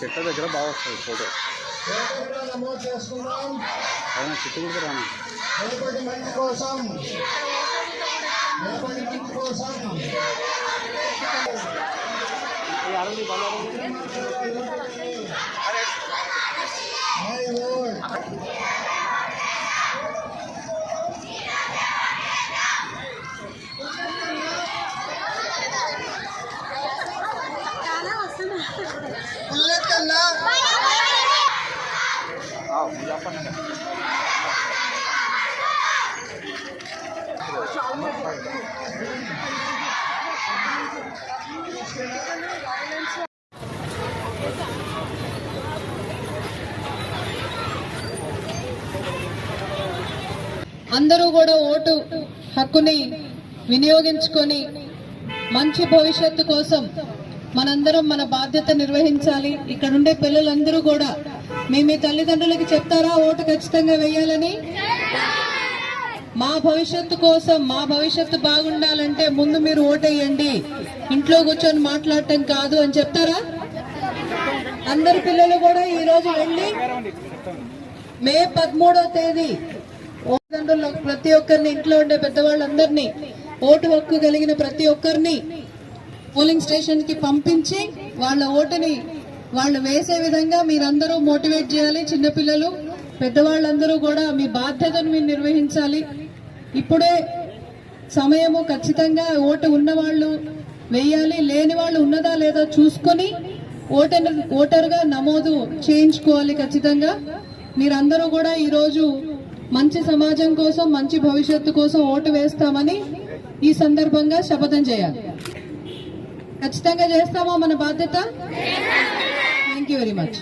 చెట్ల దగ్గర బాగా వస్తుంది ఫోటో. అవునా చెట్టు కూడా రాను? కోసం మై ఓట్ బుల్లెట్ కన్నా చెప్పండి అందరూ కూడా ఓటు హక్కుని వినియోగించుకొని మంచి భవిష్యత్తు కోసం మనందరం మన బాధ్యత నిర్వహించాలి. ఇక్కడ ఉండే పిల్లలందరూ కూడా మీ మీ తల్లిదండ్రులకి చెప్తారా? ఓటు ఖచ్చితంగా వేయాలని? మా భవిష్యత్తు కోసం మా భవిష్యత్తు బాగుండాలంటే ముందు మీరు ఓటేయండి. ఇంట్లో కూర్చొని మాట్లాడటం కాదు అని చెప్తారా? అందరు పిల్లలు కూడా ఈరోజు వెళ్ళి మే పదమూడో తేదీ ప్రతి ఒక్కరిని ఇంట్లో ఉండే పెద్దవాళ్ళందరినీ ఓటు హక్కు కలిగిన ప్రతి ఒక్కరిని పోలింగ్ స్టేషన్కి పంపించి వాళ్ళ ఓటుని వాళ్ళు వేసే విధంగా మీరందరూ మోటివేట్ చేయాలి. చిన్నపిల్లలు పెద్దవాళ్ళందరూ కూడా మీ బాధ్యతను మీరు నిర్వహించాలి. ఇప్పుడే సమయము ఖచ్చితంగా ఓటు ఉన్నవాళ్ళు వేయాలి. లేని వాళ్ళు ఉన్నదా లేదా చూసుకొని ఓటర్ ఓటర్గా నమోదు చేయించుకోవాలి ఖచ్చితంగా. మీరందరూ కూడా ఈరోజు మంచి సమాజం కోసం మంచి భవిష్యత్తు కోసం ఓటు వేస్తామని ఈ సందర్భంగా శపథం చేయాలి. ఖచ్చితంగా చేస్తామా మన బాధ్యత? Thank you very much